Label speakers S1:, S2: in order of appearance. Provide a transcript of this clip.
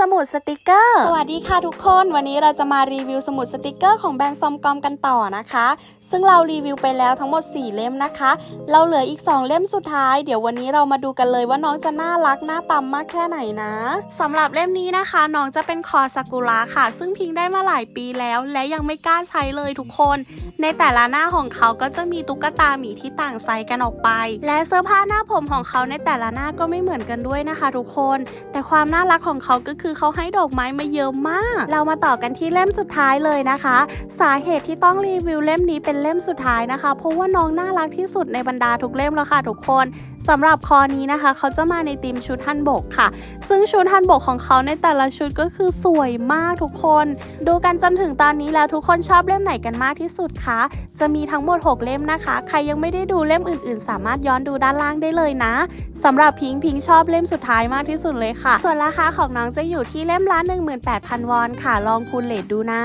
S1: สมุดสติกเกอร์ สวัสดีค่ะทุกคน วันนี้เราจะมารีวิวสมุดสติกเกอร์ของแบรนด์ซอมกอมกันต่อนะคะ ซึ่งเรารีวิวไปแล้วทั้งหมด 4 เล่มนะคะ เราเหลืออีก 2 เล่มสุดท้าย เดี๋ยววันนี้เรามาดูกันเลยว่าน้องจะน่ารักน่าตำมากแค่ไหนนะสำหรับเล่มนี้นะคะ น้องจะเป็นคอซากุระค่ะ ซึ่งพิงได้มาหลายปีแล้ว และยังไม่กล้าใช้เลยทุกคน ในแต่ละหน้าของเขาก็จะมีตุ๊กตาหมีที่ต่างไซส์กันออกไป และเสื้อผ้าหน้าผมของเขาในแต่ละหน้าก็ไม่เหมือนกันด้วยนะคะ ทุกคน แต่ความน่ารักของเขาก็คือเขาให้ดอกไม้มาเยอะมาก เรามาต่อกันที่เล่มสุดท้ายเลยนะคะ สาเหตุที่ต้องรีวิวเล่มนี้เป็นเล่มสุดท้ายนะคะ เพราะว่าน้องน่ารักที่สุดในบรรดาทุกเล่มแล้วค่ะทุกคนสำหรับคอนี้นะคะ เขาจะมาในธีมชุดฮันบกค่ะ ซึ่งชุดฮันบกของเขาในแต่ละชุดก็คือสวยมากทุกคน ดูกันจนถึงตอนนี้แล้วทุกคนชอบเล่มไหนกันมากที่สุดคะ จะมีทั้งหมด 6 เล่มนะคะ ใครยังไม่ได้ดูเล่มอื่นๆ สามารถย้อนดูด้านล่างได้เลยนะสำหรับพิงพิงชอบเล่มสุดท้ายมากที่สุดเลยค่ะ ส่วนราคาของน้องจะอยู่ที่เล่มละ18,000 วอนค่ะ ลองคูณเลทดูนะ